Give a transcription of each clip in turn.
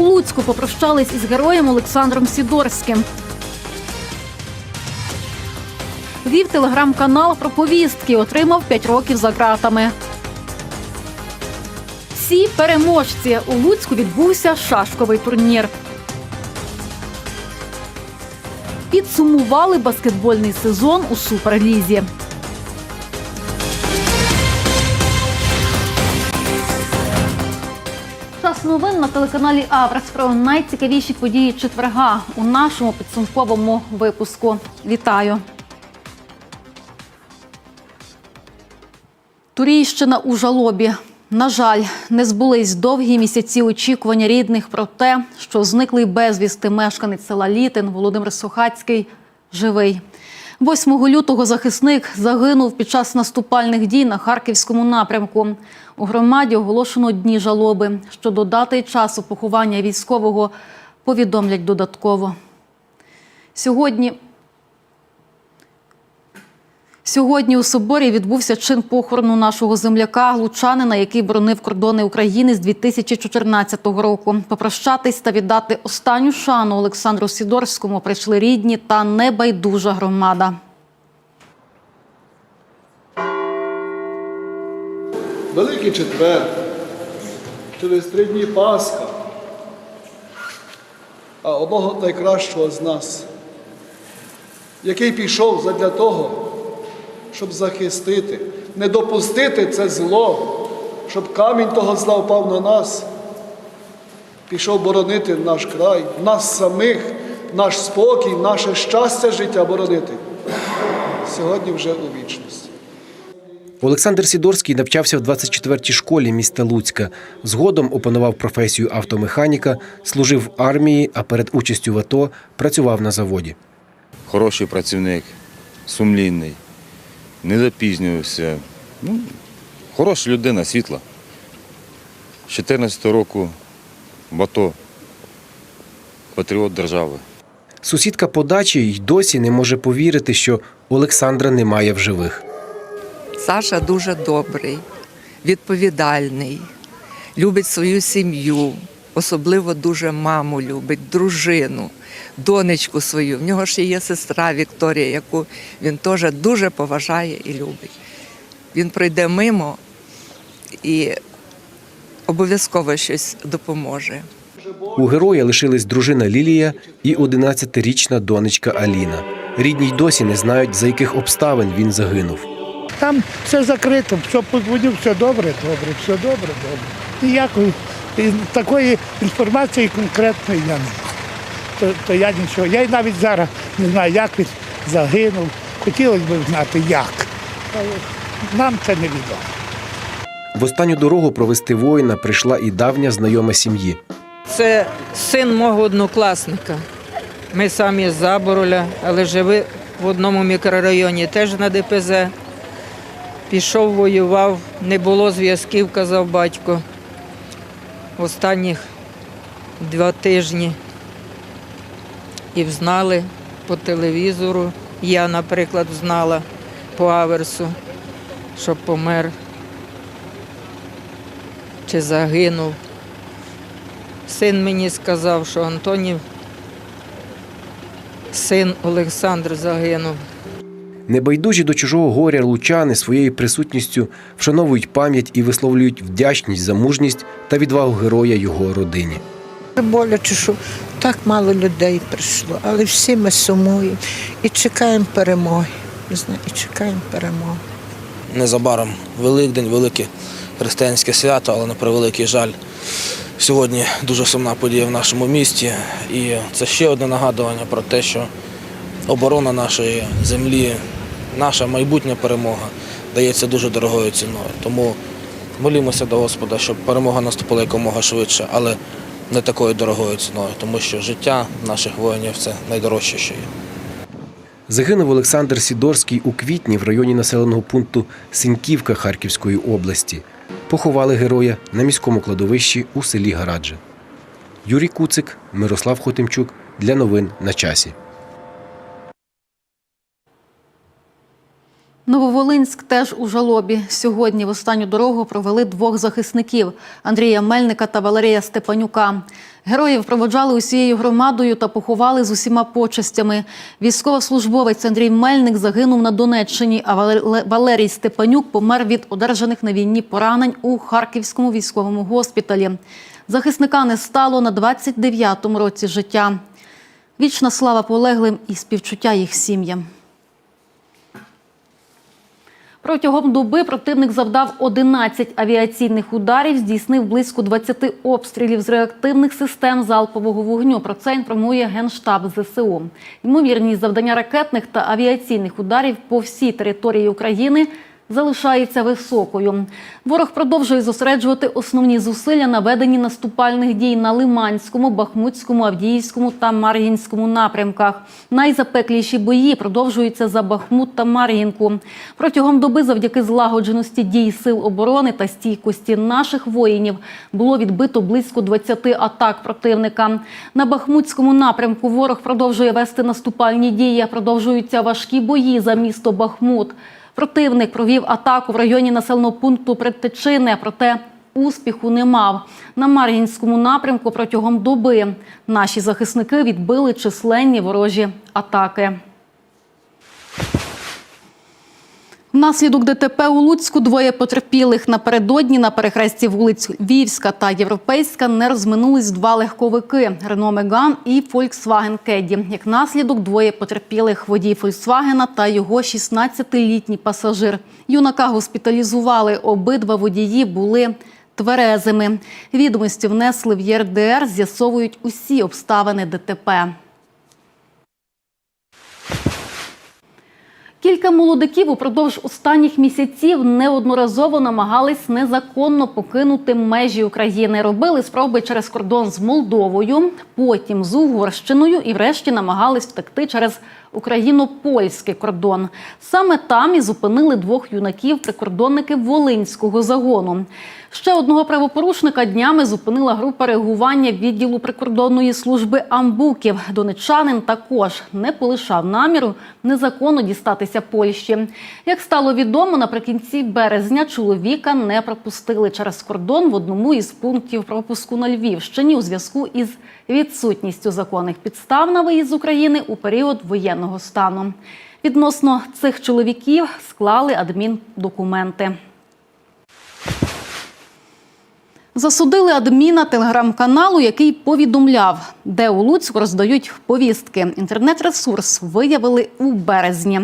У Луцьку попрощались із героєм Олександром Сідорським. Вів телеграм-канал про повістки, отримав 5 років за ґратами. Всі переможці у Луцьку відбувся шашковий турнір. Підсумували баскетбольний сезон у суперлізі. Новин на телеканалі Аврекс про найцікавіші події четверга у нашому підсумковому випуску. Вітаю! Турійщина у жалобі. На жаль, не збулись довгі місяці очікування рідних про те, що зниклий безвісти мешканець села Літин Володимир Сухацький живий. 8 лютого захисник загинув під час наступальних дій на харківському напрямку. У громаді оголошено дні жалоби. Щодо дати й часу поховання військового повідомлять додатково. Сьогодні Сьогодні у соборі відбувся чин похорону нашого земляка, лучанина, який боронив кордони України з 2014 року. Попрощатись та віддати останню шану Олександру Сідорському прийшли рідні та небайдужа громада. Великий четвер, через три дні Пасха, а одного найкращого з нас, який пішов задля того, щоб захистити, не допустити це зло, щоб камінь того зла впав на нас, пішов боронити наш край, нас самих, наш спокій, наше щастя життя боронити. Сьогодні вже у вічності. Олександр Сідорський навчався в 24-й школі міста Луцька. Згодом опанував професію автомеханіка, служив в армії, а перед участю в АТО працював на заводі. хороший працівник, сумлінний, не запізнювався. Ну, хороша людина, світла. З 14 року в АТО, патріот держави. Сусідка по дачі й досі не може повірити, що Олександра немає в живих. Саша дуже добрий, відповідальний, любить свою сім'ю, особливо дуже маму любить, дружину, донечку свою. В нього ще є сестра Вікторія, яку він теж дуже поважає і любить. Він пройде мимо і обов'язково щось допоможе. У героя лишились дружина Лілія і 11-річна донечка Аліна. Рідні й досі не знають, за яких обставин він загинув. Там все закрито, все подзвонив, все добре, добре, все добре, добре. Ніякої і такої інформації конкретної я не. То, то я нічого. Я й навіть зараз не знаю, як він загинув. Хотілося б знати, як. Але нам це не відомо. В останню дорогу провести воїна прийшла і давня знайома сім'ї. Це син мого однокласника. Ми самі з Забороля, але живе в одному мікрорайоні, теж на ДПЗ. Пішов, воював, не було зв'язків, казав батько. Останніх два тижні. І взнали по телевізору. Я, наприклад, знала по аверсу, що помер чи загинув. Син мені сказав, що Антонів, син Олександр загинув. Небайдужі до чужого горя лучани своєю присутністю вшановують пам'ять і висловлюють вдячність за мужність та відвагу героя його родині. Боляче, що так мало людей прийшло, але всі ми сумуємо і чекаємо перемоги. І чекаємо перемоги. незабаром Великдень, велике християнське свято, але на превеликий жаль. Сьогодні дуже сумна подія в нашому місті. І це ще одне нагадування про те, що оборона нашої землі, наша майбутня перемога дається дуже дорогою ціною. Тому молімося до Господа, щоб перемога наступила якомога швидше, але не такою дорогою ціною, тому що життя наших воїнів це найдорожче, що є. Загинув Олександр Сідорський у квітні в районі населеного пункту Синьківка Харківської області. Поховали героя на міському кладовищі у селі Гарадже. Юрій Куцик, Мирослав Хотимчук для новин на часі. Нововолинськ теж у жалобі. Сьогодні в останню дорогу провели двох захисників Андрія Мельника та Валерія Степанюка. Героїв проводжали усією громадою та поховали з усіма почестями. Військовослужбовець Андрій Мельник загинув на Донеччині, а Валерій Степанюк помер від одержаних на війні поранень у Харківському військовому госпіталі. Захисника не стало на 29-му році життя. Вічна слава полеглим і співчуття їх сім'ям. Протягом доби противник завдав 11 авіаційних ударів, здійснив близько 20 обстрілів з реактивних систем залпового вогню. Про це інформує Генштаб ЗСУ. Ймовірність завдання ракетних та авіаційних ударів по всій території України залишається високою. Ворог продовжує зосереджувати основні зусилля на веденні наступальних дій на Лиманському, Бахмутському, Авдіївському та Мар'їнському напрямках. Найзапекліші бої продовжуються за Бахмут та Мар'їнку. Протягом доби, завдяки злагодженості дій сил оборони та стійкості наших воїнів, було відбито близько 20 атак противника. На Бахмутському напрямку ворог продовжує вести наступальні дії. Продовжуються важкі бої за місто Бахмут. Противник провів атаку в районі населеного пункту Предтечини, проте успіху не мав. На Мар'їнському напрямку протягом доби наші захисники відбили численні ворожі атаки. Внаслідок ДТП у Луцьку двоє потерпілих напередодні на перехресті вулиць Львівська та Європейська не розминулись два легковики – Рено Меган і Volkswagen Кеді. Як наслідок, двоє потерпілих – водій Фольксвагена та його 16-літній пасажир. Юнака госпіталізували. Обидва водії були тверезими. Відомості внесли в ЄРДР, з'ясовують усі обставини ДТП. Кілька молодиків упродовж останніх місяців неодноразово намагались незаконно покинути межі України. Робили спроби через кордон з Молдовою, потім з Угорщиною і врешті намагались втекти через україно-польський кордон. Саме там і зупинили двох юнаків прикордонники Волинського загону. Ще одного правопорушника днями зупинила група реагування відділу прикордонної служби амбуків. Донечанин також не полишав наміру незаконно дістатися Польщі. Як стало відомо, наприкінці березня чоловіка не пропустили через кордон в одному із пунктів пропуску на Львівщині у зв'язку із відсутністю законних підстав на виїзд з України у період воєнного стану. Відносно цих чоловіків склали адміндокументи. Засудили адміна телеграм-каналу, який повідомляв, де у Луцьку роздають повістки. Інтернет-ресурс виявили у березні.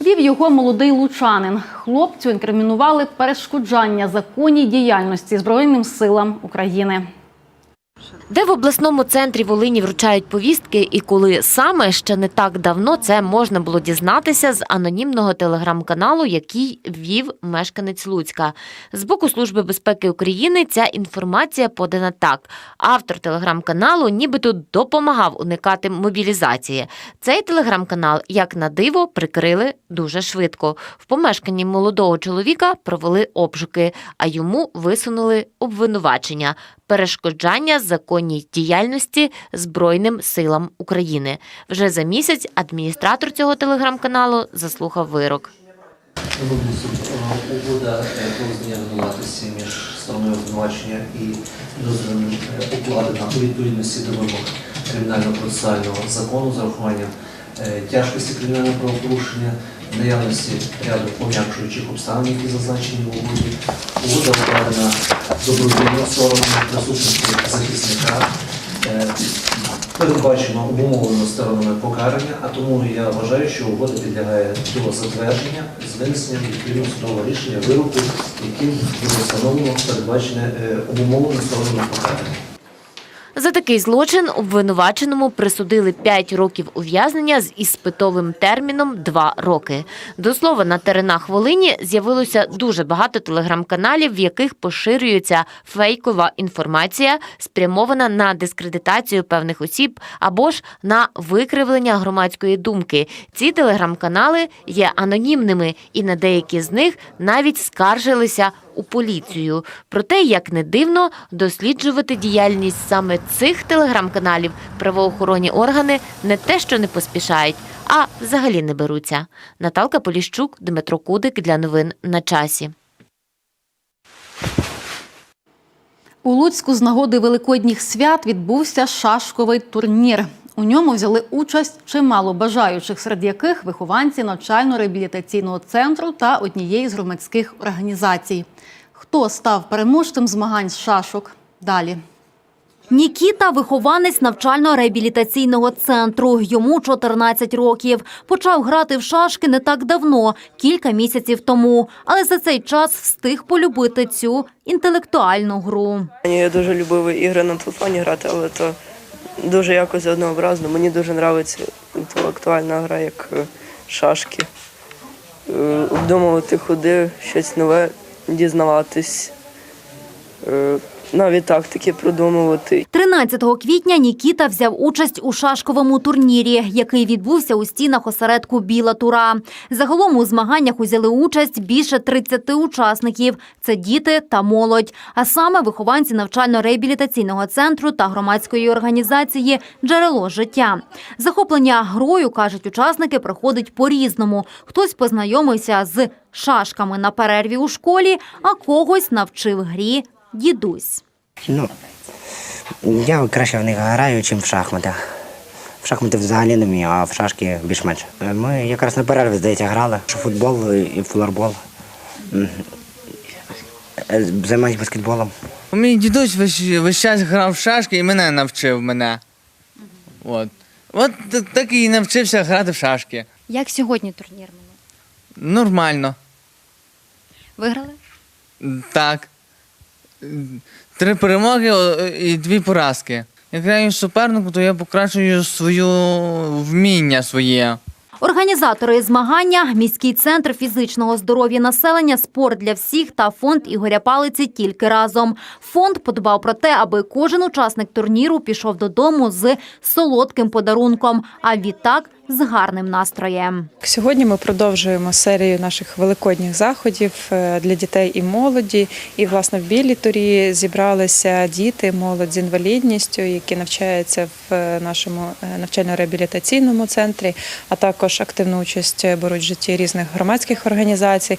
Вів його молодий лучанин. Хлопцю інкримінували перешкоджання законній діяльності Збройним силам України. Де в обласному центрі Волині вручають повістки, і коли саме ще не так давно це можна було дізнатися з анонімного телеграм-каналу, який ввів мешканець Луцька. З боку Служби безпеки України ця інформація подана так. Автор телеграм-каналу нібито допомагав уникати мобілізації. Цей телеграм-канал, як на диво, прикрили дуже швидко. В помешканні молодого чоловіка провели обшуки, а йому висунули обвинувачення перешкоджання законній діяльності Збройним силам України. Вже за місяць адміністратор цього телеграм-каналу заслухав вирок. угода винуватості між стороною обвинувачення і підозрюваним е, укладена у відповідності до вимог кримінально-процесуального закону з урахуванням е, тяжкості кримінального правопорушення, наявності ряду пом'якшуючих обставин, які зазначені в угоді. Угода укладена добровільно сторонами присутності захисника. е, Передбачено умовлено сторонами покарання, а тому я вважаю, що угода підлягає до затвердження з винесенням відповідного судового рішення вироку, яким буде встановлено передбачене е, умовлено сторонами покарання. За такий злочин обвинуваченому присудили 5 років ув'язнення з іспитовим терміном 2 роки. До слова, на теренах Волині з'явилося дуже багато телеграм-каналів, в яких поширюється фейкова інформація, спрямована на дискредитацію певних осіб або ж на викривлення громадської думки. Ці телеграм-канали є анонімними, і на деякі з них навіть скаржилися у поліцію. Проте, як не дивно, досліджувати діяльність саме цих телеграм-каналів правоохоронні органи не те, що не поспішають, а взагалі не беруться. Наталка Поліщук, Дмитро Кудик для новин на часі. У Луцьку з нагоди великодніх свят відбувся шашковий турнір. У ньому взяли участь чимало бажаючих, серед яких вихованці навчально-реабілітаційного центру та однієї з громадських організацій. Хто став переможцем змагань з шашок? Далі. Нікіта – вихованець навчально-реабілітаційного центру. Йому 14 років. Почав грати в шашки не так давно, кілька місяців тому. Але за цей час встиг полюбити цю інтелектуальну гру. Я дуже любив ігри на телефоні грати, але то дуже якось однообразно. Мені дуже подобається інтелектуальна гра, як е, шашки. Е, Обдумувати ходи, щось нове дізнаватись. Навіть тактики продумувати. 13 квітня Нікіта взяв участь у шашковому турнірі, який відбувся у стінах осередку Біла Тура. Загалом у змаганнях узяли участь більше 30 учасників. Це діти та молодь, а саме вихованці навчально-реабілітаційного центру та громадської організації Джерело життя. Захоплення грою, кажуть учасники, проходить по-різному. Хтось познайомився з шашками на перерві у школі, а когось навчив грі дідусь. Ну, я краще в них граю, ніж в шахматах. В шахмати взагалі не вмію, а в шашки більш-менш. Ми якраз на перерві, здається, грали. Футбол і флорбол. Е, Займаюся баскетболом. Мій дідусь весь, весь час грав в шашки і мене навчив мене. От. От так і навчився грати в шашки. Як сьогодні турнір минув? Нормально. Виграли? Так. Три перемоги і дві поразки. Як граю з суперником, то я покращую свою вміння своє. Організатори змагання міський центр фізичного здоров'я населення, спорт для всіх та фонд Ігоря Палиці тільки разом. Фонд подбав про те, аби кожен учасник турніру пішов додому з солодким подарунком, а відтак з гарним настроєм. Сьогодні ми продовжуємо серію наших великодніх заходів е, для дітей і молоді. І власне в білій турі зібралися діти, молодь з інвалідністю, які навчаються в е, нашому е, навчально-реабілітаційному центрі, а також активну участь беруть в житті різних громадських організацій.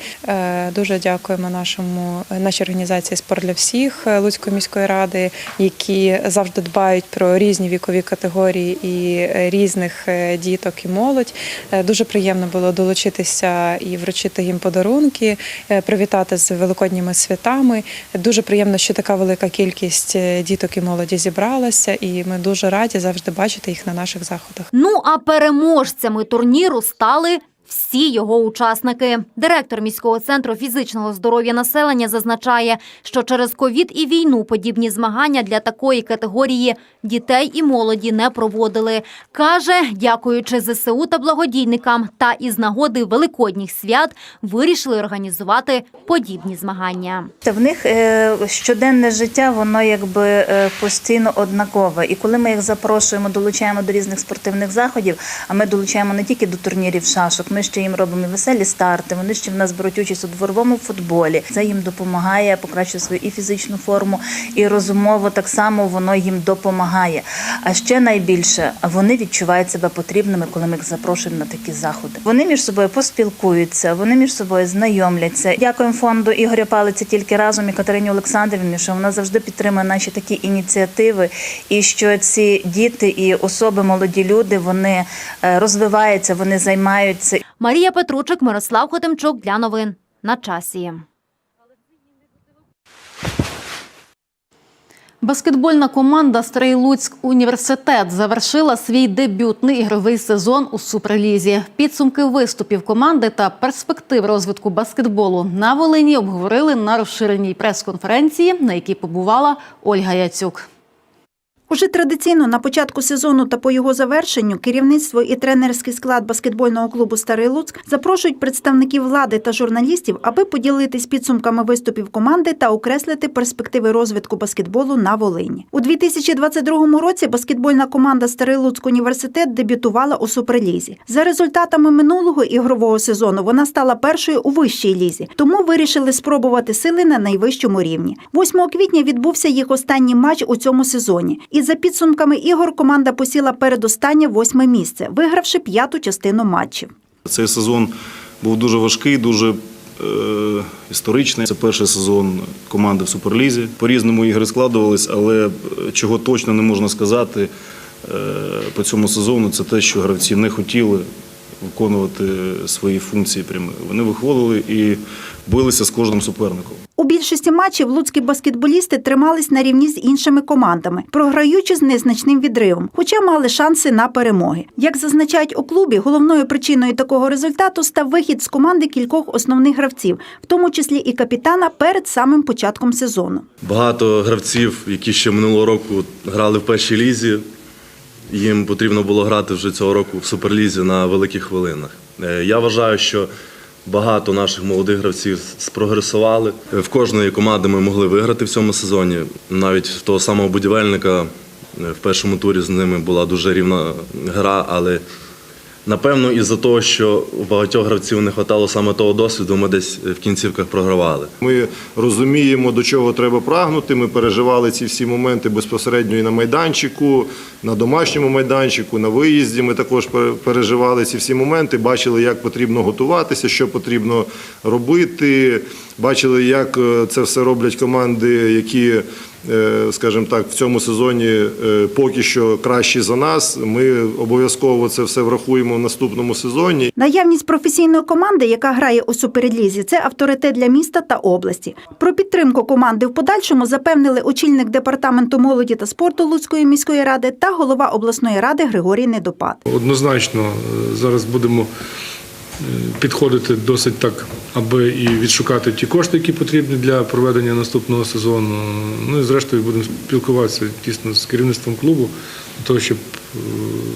Дуже дякуємо нашому нашій організації Спорт для всіх Луцької міської ради, які завжди дбають про різні вікові категорії і різних е, діток і молодь. Е, Дуже приємно було долучитися і вручити їм подарунки, е, привітати з великодніми святами. Дуже приємно, що така велика кількість е, діток і молоді зібралася, і ми дуже раді завжди бачити їх на наших заходах. Ну а переможцями турніру стали. Всі його учасники. Директор міського центру фізичного здоров'я населення зазначає, що через ковід і війну подібні змагання для такої категорії дітей і молоді не проводили. Каже, дякуючи ЗСУ та благодійникам, та із нагоди великодніх свят вирішили організувати подібні змагання. В них е, щоденне життя, воно якби е, постійно однакове. І коли ми їх запрошуємо, долучаємо до різних спортивних заходів, а ми долучаємо не тільки до турнірів шашок, ми ще їм робимо веселі старти. Вони ще в нас беруть участь у дворовому футболі. Це їм допомагає покращити свою і фізичну форму, і розумово так само воно їм допомагає. А ще найбільше вони відчувають себе потрібними, коли ми їх запрошуємо на такі заходи. Вони між собою поспілкуються, вони між собою знайомляться. Дякуємо фонду Ігоря Палиця тільки разом і Катерині Олександрівні, що вона завжди підтримує наші такі ініціативи, і що ці діти і особи, молоді люди, вони е, розвиваються, вони займаються. Марія Петручик, Мирослав Хотимчук для новин на часі. Баскетбольна команда Старий Луцьк університет завершила свій дебютний ігровий сезон у суперлізі. Підсумки виступів команди та перспектив розвитку баскетболу на Волині обговорили на розширеній прес-конференції, на якій побувала Ольга Яцюк. Уже традиційно на початку сезону та по його завершенню керівництво і тренерський склад баскетбольного клубу Старий Луцьк запрошують представників влади та журналістів, аби поділитись підсумками виступів команди та окреслити перспективи розвитку баскетболу на Волині. У 2022 році баскетбольна команда Старий Луцьк університет дебютувала у суперлізі. За результатами минулого ігрового сезону вона стала першою у вищій лізі, тому вирішили спробувати сили на найвищому рівні. 8 квітня відбувся їх останній матч у цьому сезоні. І за підсумками ігор команда посіла передостаннє восьме місце, вигравши п'яту частину матчів. Цей сезон був дуже важкий, дуже е, історичний. Це перший сезон команди в Суперлізі. По-різному ігри складувались, але е, чого точно не можна сказати е, по цьому сезону, це те, що гравці не хотіли виконувати свої функції прямі. Вони виходили і билися з кожним суперником. У більшості матчів луцькі баскетболісти тримались на рівні з іншими командами, програючи з незначним відривом, хоча мали шанси на перемоги. Як зазначають у клубі, головною причиною такого результату став вихід з команди кількох основних гравців, в тому числі і капітана перед самим початком сезону. Багато гравців, які ще минулого року грали в першій лізі, їм потрібно було грати вже цього року в суперлізі на великих хвилинах. Е, Я вважаю, що багато наших молодих гравців спрогресували. Е, В кожної команди ми могли виграти в цьому сезоні. Навіть того самого будівельника е, в першому турі з ними була дуже рівна гра, але Напевно, із-за того, що у багатьох гравців не вистачало саме того досвіду, ми десь в кінцівках програвали. Ми розуміємо, до чого треба прагнути. Ми переживали ці всі моменти безпосередньо і на майданчику, на домашньому майданчику, на виїзді. Ми також пер- переживали ці всі моменти, бачили, як потрібно готуватися, що потрібно робити. Бачили, як е, це все роблять команди, які, скажімо так, в цьому сезоні е, поки що кращі за нас. Ми обов'язково це все врахуємо в наступному сезоні. Наявність професійної команди, яка грає у суперлізі, це авторитет для міста та області. Про підтримку команди в подальшому запевнили очільник департаменту молоді та спорту Луцької міської ради та голова обласної ради Григорій Недопад. Однозначно е, зараз будемо е, підходити досить так, аби і відшукати ті кошти, які потрібні для проведення наступного сезону. Ну і зрештою будемо спілкуватися тісно з керівництвом клубу, для того, щоб е,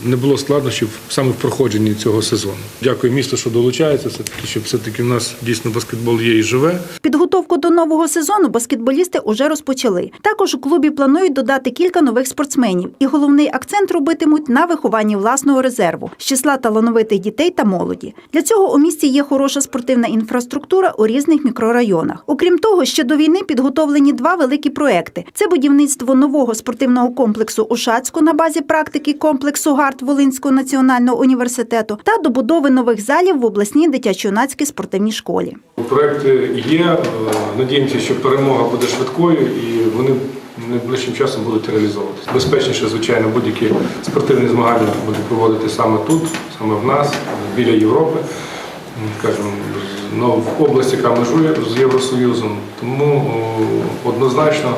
не було складнощів саме в проходженні цього сезону. Дякую місту, що долучається, все-таки, щоб все-таки в нас дійсно баскетбол є і живе. Підготовку до нового сезону баскетболісти уже розпочали. Також у клубі планують додати кілька нових спортсменів, і головний акцент робитимуть на вихованні власного резерву з числа талановитих дітей та молоді. Для цього у місті є хороша спортивна інфраструктура у різних мікрорайонах. Окрім того, ще до війни підготовлені два великі проекти: це будівництво нового спортивного комплексу у Шацьку на базі практики комплексу ГАРД Волинського національного університету та добудови нових залів в обласній дитячо-юнацькій спортивній школі. Проекти є. е, Надіємося, що перемога буде швидкою і вони найближчим часом будуть реалізовуватися. Безпечніше, звичайно, будь-які спортивні змагання будуть проводити саме тут, саме в нас, біля Європи. М, Скажімо, ну, в області, яка межує з Євросоюзом. Тому однозначно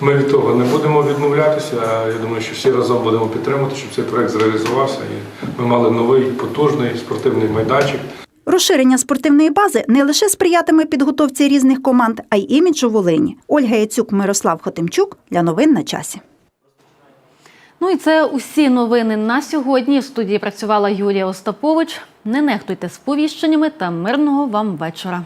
ми від того не будемо відмовлятися. Я думаю, що всі разом будемо підтримувати, щоб цей проект зреалізувався. І ми мали новий потужний спортивний майданчик. Розширення спортивної бази не лише сприятиме підготовці різних команд, а й іміджу Волині. Ольга Яцюк, Мирослав Хотимчук для новин на часі. Ну і це усі новини на сьогодні. В студії працювала Юлія Остапович. Не нехтуйте сповіщеннями та мирного вам вечора.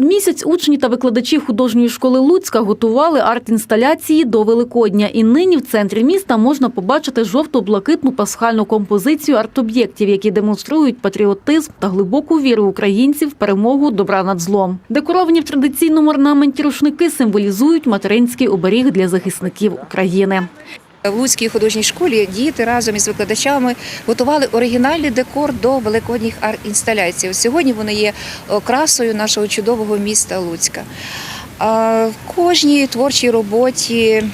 Понад місяць учні та викладачі художньої школи Луцька готували арт-інсталяції до Великодня. І нині в центрі міста можна побачити жовто-блакитну пасхальну композицію арт-об'єктів, які демонструють патріотизм та глибоку віру українців в перемогу добра над злом. Декоровані в традиційному орнаменті рушники символізують материнський оберіг для захисників України. В Луцькій художній школі діти разом із викладачами готували оригінальний декор до великодніх арт-інсталяцій. Сьогодні вони є окрасою нашого чудового міста Луцька. В кожній творчій роботі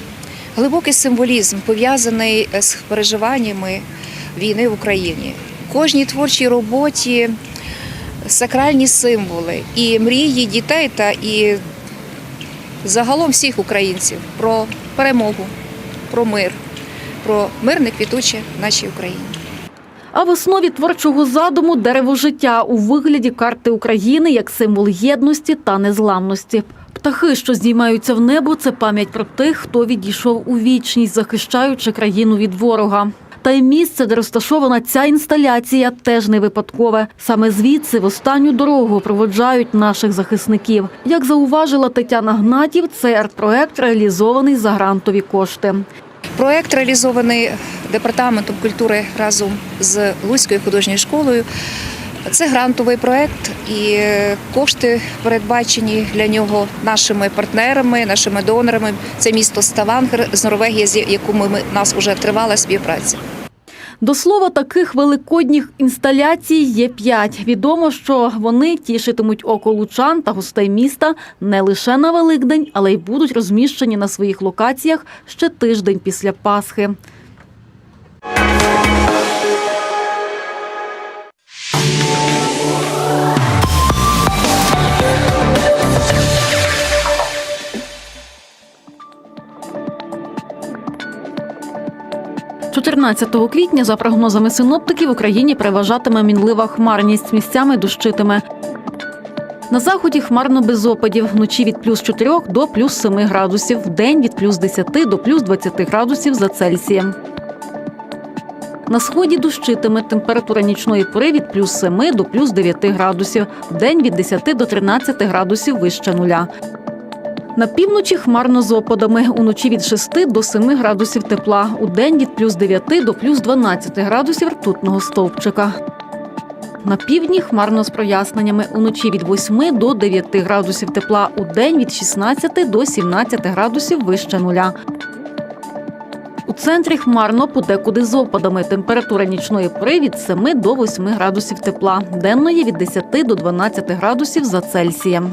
глибокий символізм пов'язаний з переживаннями війни в Україні. В кожній творчій роботі сакральні символи і мрії дітей та і загалом всіх українців про перемогу про мир, про мирне квітуче в нашій Україні. А в основі творчого задуму дерево життя у вигляді карти України як символ єдності та незламності. Птахи, що здіймаються в небо, це пам'ять про тих, хто відійшов у вічність, захищаючи країну від ворога. Та й місце, де розташована ця інсталяція, теж не випадкове. Саме звідси в останню дорогу проводжають наших захисників. Як зауважила Тетяна Гнатів, цей арт-проект реалізований за грантові кошти. Проект реалізований департаментом культури разом з Луцькою художньою школою. Це грантовий проект, і е, кошти передбачені для нього нашими партнерами, нашими донорами. Це місто Ставангер з Норвегії, з якими нас вже тривала співпраця. До слова, таких великодніх інсталяцій є п'ять. Відомо, що вони тішитимуть око лучан та гостей міста не лише на Великдень, але й будуть розміщені на своїх локаціях ще тиждень після Пасхи. – 14 квітня, за прогнозами синоптиків, в Україні переважатиме мінлива хмарність, місцями дощитиме. На заході хмарно без опадів. Вночі від плюс 4 до плюс 7 градусів. Вдень від плюс 10 до плюс 20 градусів за Цельсієм. На сході дощитиме. Температура нічної пори від плюс 7 до плюс 9 градусів. Вдень від 10 до 13 градусів вище нуля. На півночі хмарно з опадами. Уночі від 6 до 7 градусів тепла. Удень від плюс 9 до плюс 12 градусів ртутного стовпчика. На півдні хмарно з проясненнями. Уночі від 8 до 9 градусів тепла. Удень від 16 до 17 градусів вище нуля. У центрі хмарно подекуди з опадами. Температура нічної пори від 7 до 8 градусів тепла. Денної від 10 до 12 градусів за Цельсієм.